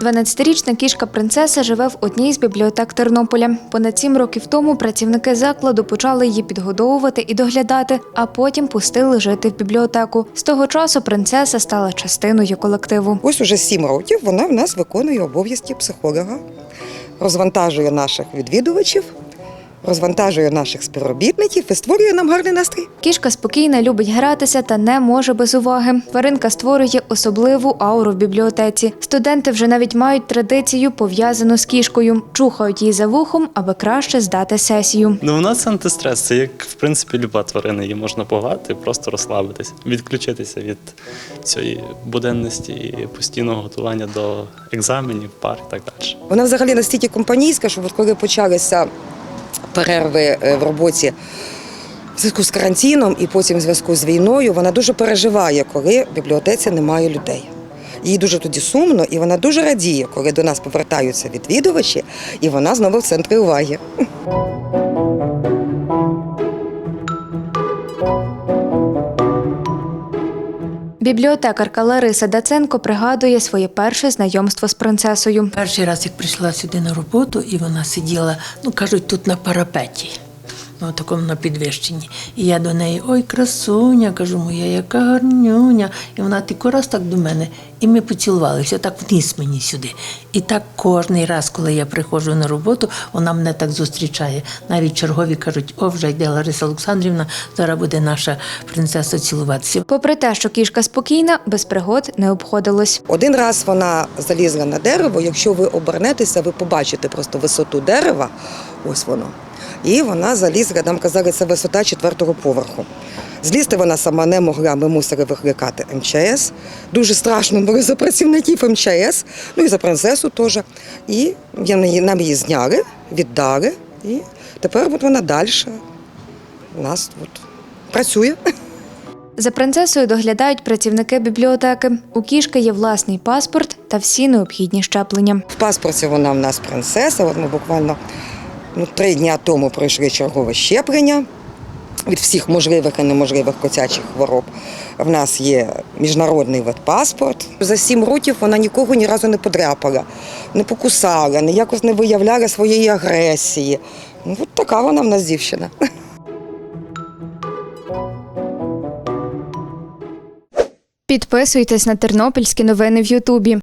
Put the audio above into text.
Дванадцятирічна кішка принцеса живе в одній з бібліотек Тернополя. Понад сім років тому працівники закладу почали її підгодовувати і доглядати, а потім пустили жити в бібліотеку. З того часу принцеса стала частиною колективу. Ось уже сім років вона в нас виконує обов'язки психолога, розвантажує наших відвідувачів, розвантажує наших співробітників і створює нам гарний настрій. Кішка спокійна, любить гратися та не може без уваги. Тваринка створює особливу ауру в бібліотеці. Студенти вже навіть мають традицію пов'язану з кішкою, чухають її за вухом, аби краще здати сесію. Ну, у нас антистрес. Це як в принципі люба тварина. Її можна погладити, просто розслабитися, відключитися від цієї буденності і постійного готування до екзаменів, пар і так далі. Вона взагалі настільки компанійська, що коли почалися перерви е, в роботі в зв'язку з карантином і потім в зв'язку з війною, вона дуже переживає, коли в бібліотеці немає людей. Їй дуже тоді сумно, і вона дуже радіє, коли до нас повертаються відвідувачі, і вона знову в центрі уваги. Бібліотекарка Лариса Даценко пригадує своє перше знайомство з принцесою. Перший раз, як прийшла сюди на роботу, і вона сиділа, ну кажуть, тут на парапеті, ну, такому на підвищенні. І я до неї, ой, красуня, кажу, моя, яка гарнюня. І вона тільки раз так до мене. І ми поцілувалися, так вниз мені сюди. І так кожний раз, коли я приходжу на роботу, вона мене так зустрічає. Навіть чергові кажуть, о, вже йде Лариса Олександрівна, зараз буде наша принцеса цілуватися. Попри те, що кішка спокійна, без пригод не обходилось. Один раз вона залізла на дерево. Якщо ви обернетеся, ви побачите просто висоту дерева. Ось воно. І вона залізла, нам казали, це висота четвертого поверху. Злізти вона сама не могла, ми мусили викликати МЧС. Дуже страшно було за працівників МЧС, ну і за принцесу теж. І нам її зняли, віддали. І тепер от вона далі у нас от, працює. За принцесою доглядають працівники бібліотеки. У кішки є власний паспорт та всі необхідні щеплення. В паспорті вона в нас принцеса. От ми буквально ну, три дні тому пройшли чергове щеплення від всіх можливих і неможливих котячих хвороб. В нас є міжнародний ветпаспорт. За сім років вона нікого ні разу не подряпала, не покусала, ніякось не виявляла своєї агресії. Ну, от така вона в нас дівчина. Підписуйтесь на тернопільські новини в Ютубі.